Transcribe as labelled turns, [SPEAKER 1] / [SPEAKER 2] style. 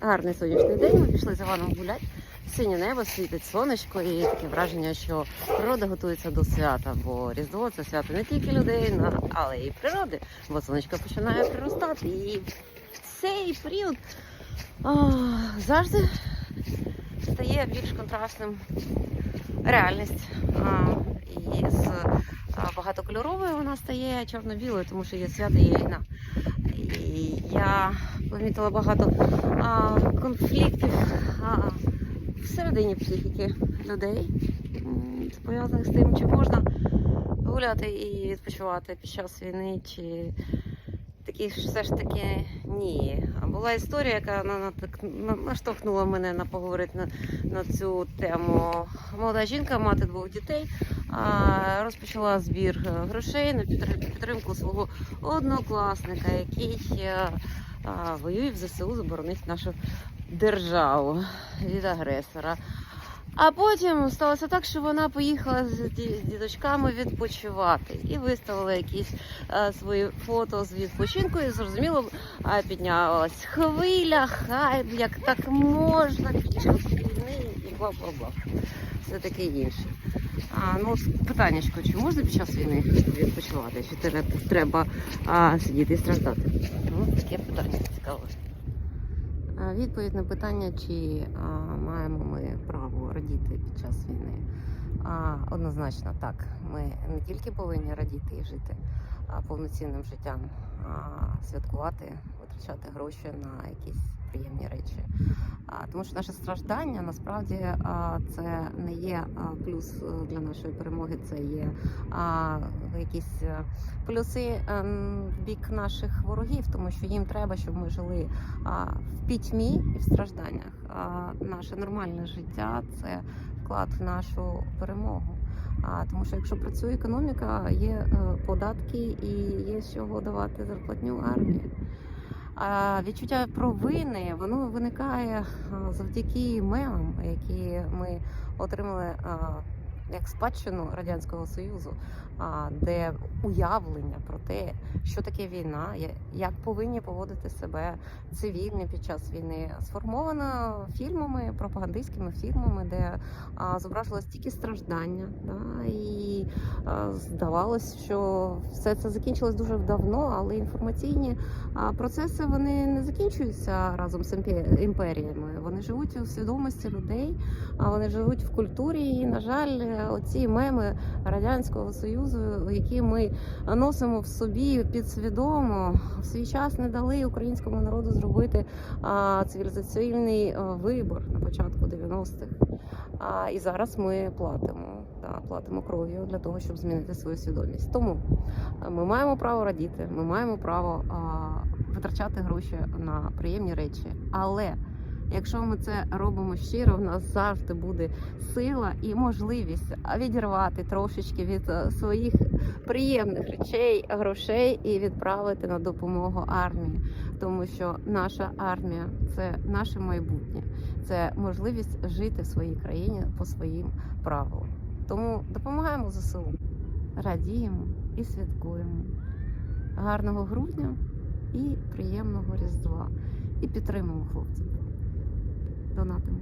[SPEAKER 1] гарний сонячний день. Ми пішли з Іваном гуляти. Синє небо світить сонечко, і таке враження, що природа готується до свята. Бо Різдво це свято не тільки людей, але й природи. Бо сонечко починає приростати. І в цей період а, завжди стає більш контрастним реальність. А, і з багатокольоровою вона стає чорно-білою, тому що є свято, є війна. І я помітила багато а, конфліктів а, всередині психіки людей. Пов'язано з тим, чи можна гуляти і відпочивати під час війни, чи такі ж все ж таки ні. А була історія, яка наштовхнула мене на поговорити на, на цю тему. Молода жінка, мати двох дітей, розпочала збір е, грошей на підтр- підтримку свого однокласника, який е, воює в ЗСУ, заборонить нашу державу від агресора. А потім сталося так, що вона поїхала з ді- діточками відпочивати і виставила якісь е, свої фото з відпочинку, і зрозуміло, е, піднялась хвиля, хайп, як так можна під час війни і бла бла бла. Все таке інше. А, ну, от питаннячко, чи можна під час війни відпочивати? Чи тре- треба а, сидіти і страждати? Ну, таке питання цікаве. Відповідь на питання, чи а, маємо ми право радіти під час війни. А, однозначно так. Ми не тільки повинні радіти і жити а, повноцінним життям, а святкувати, витрачати гроші на якісь приємні речі. Тому що наше страждання насправді це не є плюс е, для нашої перемоги, це є якісь е, плюси ем, в бік наших ворогів, тому що їм треба, щоб ми жили в пітьмі і в стражданнях. Наше нормальне життя це вклад в нашу перемогу. А тому, що якщо працює економіка, є е, податки і є з чого давати зарплатню армії. Відчуття провини воно виникає завдяки мемам, які ми отримали як спадщину радянського союзу, де уявлення про те, що таке війна, як повинні поводити себе цивільні під час війни, сформовано фільмами, пропагандистськими фільмами, де зображувалось тільки страждання, да, здавалось, що все це закінчилось дуже давно, але інформаційні процеси вони не закінчуються разом з імперіями. Вони живуть у свідомості людей, а вони живуть в культурі. І, на жаль, оці меми радянського союзу, які ми носимо в собі підсвідомо, в свій час не дали українському народу зробити цивілізаційний вибор на початку 90-х. А, і зараз ми платимо, да, платимо кров'ю для того, щоб змінити свою свідомість. Тому ми маємо право радіти, ми маємо право витрачати гроші на приємні речі. Але якщо ми це робимо щиро, в нас завжди буде сила і можливість відірвати трошечки від е, своїх приємних речей, грошей і відправити на допомогу армії, тому що наша армія це наше майбутнє, це можливість жити в своїй країні по своїм правилам. Тому допомагаємо ЗСУ, радіємо і святкуємо. Гарного грудня і приємного Різдва. І підтримуємо хлопців. Донатимо.